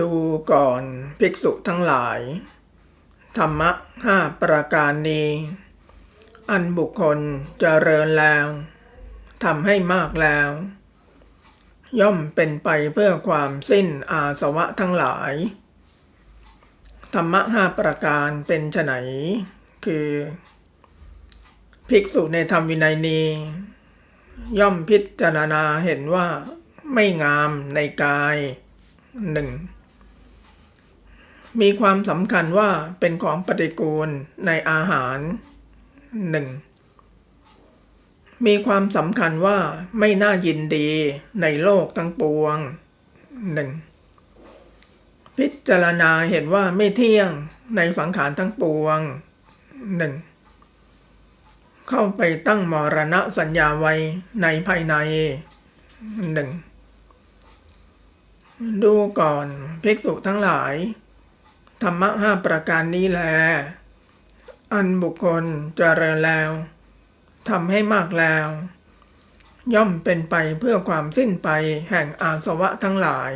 ดูก่อนภิกษุทั้งหลาย ธรรมะห้าประการนี้ อันบุคคลเจริญแล้วทำให้มากแล้ว ย่อมเป็นไปเพื่อความสิ้นอาสวะทั้งหลาย ธรรมะห้าประการเป็นไฉนคือ ภิกษุในธรรมวินัยนี้ ย่อมพิจารณาเห็นว่าไม่งามในกาย หนึ่งมีความสำคัญว่าเป็นของปฏิกูลในอาหารหนึ่งมีความสำคัญว่าไม่น่ายินดีในโลกทั้งปวงหนึ่งพิจารณาเห็นว่าไม่เที่ยงในสังขารทั้งปวงหนึ่งเข้าไปตั้งมรณะสัญญาไว้ในภายในหนึ่ง ดูก่อนภิกษุทั้งหลาย ธรรมะห้าประการนี้แล อันบุคคลเจริญแล้วทำให้มากแล้ว ย่อมเป็นไปเพื่อความสิ้นไปแห่งอาสวะทั้งหลาย